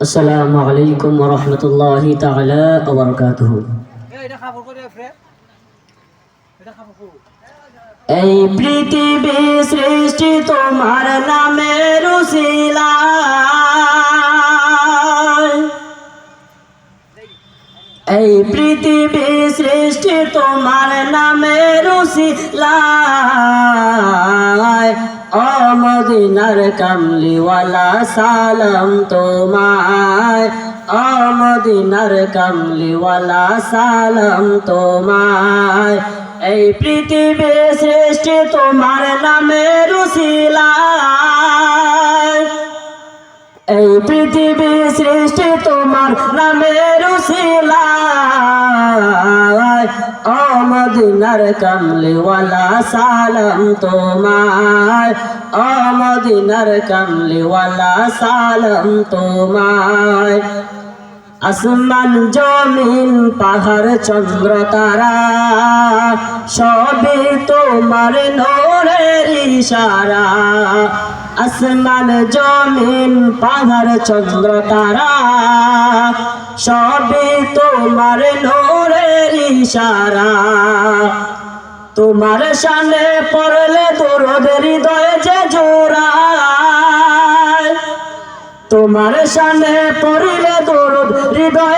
আসসালামু আলাইকুম রহমতুল্লাহি খাব কো এই পৃথিবী সৃষ্টি তোমার নামে রুসিলায়। এই পৃথিবী সৃষ্টি তোমার নামে রুসিলায়। অমদিনার কামলিওয়ালা সালাম তোমায়। অমদিনার কামলিওয়ালা সালাম তোমায়। এই পৃথিবী সৃষ্টি তোমার নামে রুশিলা এই পৃথিবী সৃষ্টি তোমার নামে রুসিলায় অমদিনার কামলিওয়ালা সালাম তোমায় অমদিনার কামলিওয়ালা সালাম তোমায় আসমান, জমিন, পাহাড়, চন্দ্র, তারা, সবই তোমার নোরের ইশারা। আসমান জমিন, পাহাড়, চন্দ্র, তারা। সবই তোমার নোরের ইশারা। তোমার সামনে পড়লে তোরদের হৃদয়ে যে জোড়া তোমার সামনে পড়িলে দরদ হৃদয়ে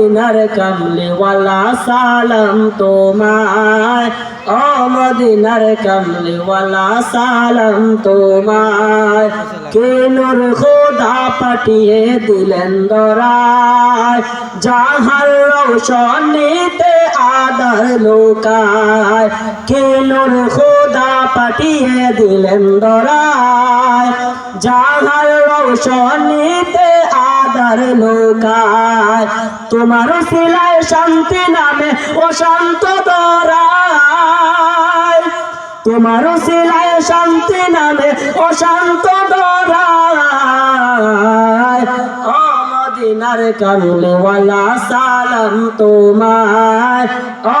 অমদিনার কামলিওয়ালা, সালাম তোমায়। অমদিনার কামলিওয়ালা, সালাম তোমায়। কে নূর খোদা পাঠিয়ে দিলেন দরায়। যাহার রৌশনীতে আদার লোকায় কে নূর খোদা পাঠিয়ে দিলেন দরায়। যাহার রৌশনীতে আদার লোকায়। তোমার শিলায় শান্তি নামে ও শান্ত তোমার শিলায় শান্তি নামে ও শান্ত অমদিনার কামলিওয়ালা, সালাম তোমায়।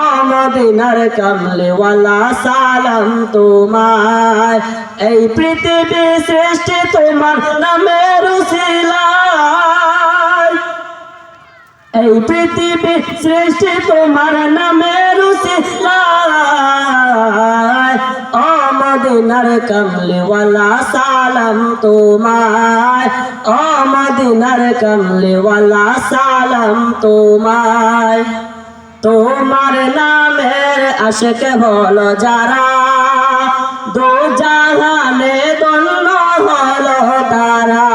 অমদিনার কামলিওয়ালা, সালাম তোমায়। এই পৃথিবী সৃষ্টি তোমার নামে রুসিলায়। এই পৃথিবী সৃষ্টি তোমার নামে রুসিলায়। অমদিনার কামলিওয়ালা সালাম তোমায়। অমদিনার কামলিওয়ালা সালাম তোমায়। তোমার নামের আশেক হলো যারা দো জাহানে দন্য হলো তারা।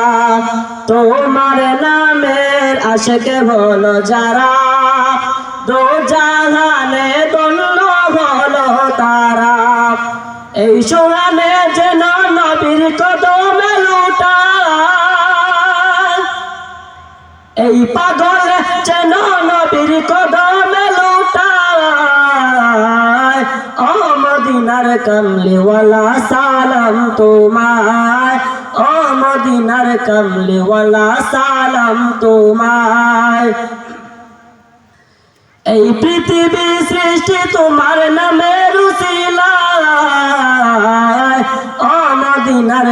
তোমার নামের আশেক হলো যারা দো জাহানে এই সোহানে যেন নবীর কদমে লুটায়। এই পাগল যেন নবীর কদমে লুটায়। অমদিনার কামলিওয়ালা, সালাম তোমায়। অমদিনার কামলিওয়ালা, সালাম তোমায়। এই পৃথিবী সৃষ্টি তোমার নামে